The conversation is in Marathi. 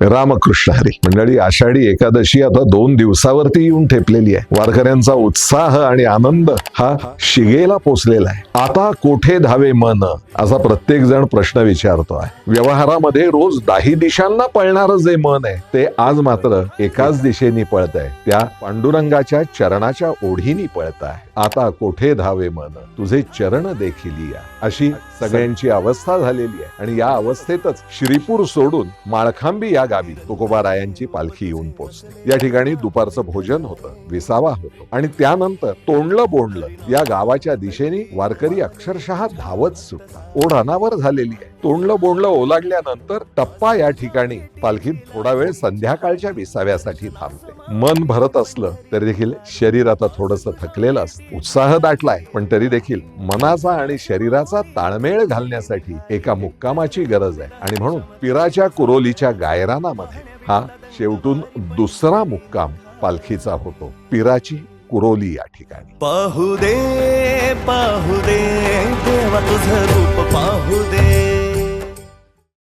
रामकृष्ण हरी. मंडळी आषाढी एकादशी आता दोन दिवसावरती येऊन ठेपलेली आहे. वारकऱ्यांचा उत्साह आणि आनंद हा शिगेला पोचलेला आहे. आता कोठे धावे मन? असा प्रत्येक जण प्रश्न विचारतो आहे. व्यवहारामध्ये रोज दाही दिशांना पळणार जे मन आहे ते आज मात्र एकाच दिशेने पळत आहे त्या पांडुरंगाच्या चरणाच्या ओढीनी पळत आहे आता कोठे धावे मन? तुझे चरण देखील या. अशी सगळ्यांची अवस्था झालेली आहे. आणि या अवस्थेतच श्रीपूर सोडून माळखांबी या गावी तुकोबारायांची पालखी येऊन पोहोचते या ठिकाणी दुपारचं भोजन होतं विसावा होतो. आणि त्यानंतर तोंडलं बोंडलं या गावाच्या दिशेने वारकरी अक्षरशः धावत सुटतात. ओढ अनावर झालेली आहे. तोंडलं बोंडलं ओलागल्यानंतर टप्पा या ठिकाणी पालखी थोडा वेळ संध्याकाळच्या विसाव्यासाठी थांबतो. मन भरत असलं तरी देखील शरीर आता थोडस थकलेलं असतं. उत्साह दाटलाय पण तरी देखील मनाचा आणि शरीराचा ताळमेळ घालण्यासाठी एका मुक्कामाची गरज आहे. आणि म्हणून पिराच्या कुरोलीच्या गायरानामध्ये हा शेवटून दुसरा मुक्काम पालखीचा होतो. पिराची कुरोली या ठिकाणी. पाहू दे पाहू दे देवा तुझं रूप पाहू दे.